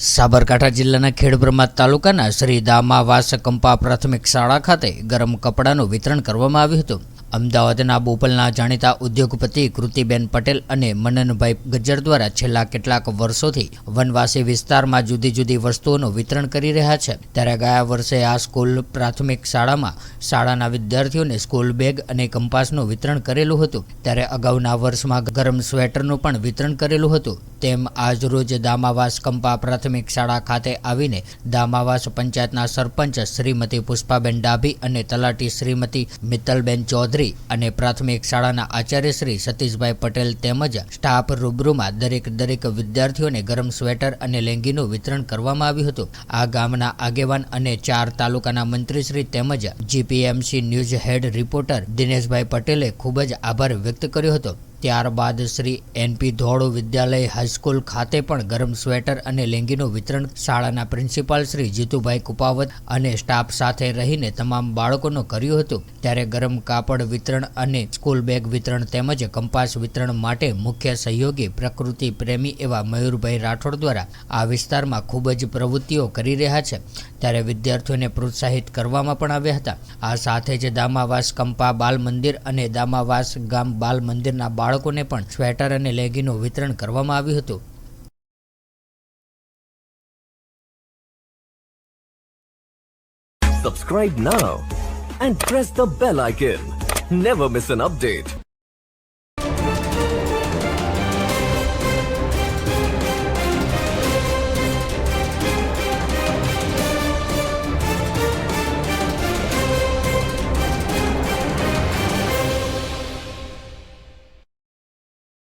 સાબરકાંઠા જિલ્લાના ખેડબ્રહ્મા તાલુકાના શ્રી દામાવાસ કંપા પ્રાથમિક શાળા ખાતે ગરમ કપડાનું વિતરણ કરવામાં આવ્યું હતું. અમદાવાદના બોપલના જાણીતા ઉદ્યોગપતિ કૃતિબેન પટેલ અને મનનભાઈ ગજ્જર દ્વારા છેલ્લા કેટલાક વર્ષોથી વનવાસી વિસ્તારમાં જુદી જુદી વસ્તુઓનું વિતરણ કરી રહ્યા છે. ત્યારે ગયા વર્ષે આ સ્કૂલ પ્રાથમિક શાળામાં શાળાના વિદ્યાર્થીઓને સ્કૂલ બેગ અને કંપાસનું વિતરણ કરેલું હતું. ત્યારે અગાઉના વર્ષમાં ગરમ સ્વેટરનું પણ વિતરણ કરેલું હતું. તેમ આજરોજ દામાવાસ કંપા પ્રાથમિક શાળા ખાતે આવીને દામાવાસ પંચાયતના સરપંચ શ્રીમતી પુષ્પાબેન ડાભી અને તલાટી શ્રીમતી મિત્તલબેન ચૌધરી અને પ્રાથમિક શાળાના આચાર્ય શ્રી સતીશભાઈ પટેલ તેમજ સ્ટાફ રૂબરૂમાં દરેક દરેક વિદ્યાર્થીઓને ગરમ સ્વેટર અને લેંગીનું વિતરણ કરવામાં આવ્યું હતું. આ ગામના આગેવાન અને ચાર તાલુકાના મંત્રીશ્રી તેમજ GPMC news head reporter Dineshbhai પટેલે ખૂબ જ આભાર વ્યક્ત કર્યો હતો. ત્યારબાદ શ્રી એનપી ધોળ વિદ્યાલય હાઈસ્કૂલ ખાતે પણ ગરમ સ્વેટર અને લેંગીનું વિતરણ શાળાના પ્રિન્સિપાલ શ્રી જીતુભાઈ કુપાવત અને સ્ટાફ સાથે રહીને તમામ બાળકોનું કર્યું હતું. ત્યારે ગરમ કાપડ વિતરણ અને સ્કૂલ બેગ વિતરણ તેમજ કંપાસ વિતરણ માટે મુખ્ય સહયોગી, પ્રકૃતિ પ્રેમી એવા મયુરભાઈ રાઠોડ દ્વારા આ વિસ્તારમાં ખૂબ જ પ્રવૃત્તિઓ કરી રહ્યા છે. ત્યારે વિદ્યાર્થીઓને પ્રોત્સાહિત કરવામાં પણ આવ્યા હતા. આ સાથે જ દામાવાસ કંપા બાલ મંદિર અને દામાવાસ ગામ બાલ મંદિરના બાળકોને પણ સ્વેટર અને લેગીનું વિતરણ કરવામાં આવ્યું હતું Subscribe now and press the bell icon. Never miss an update.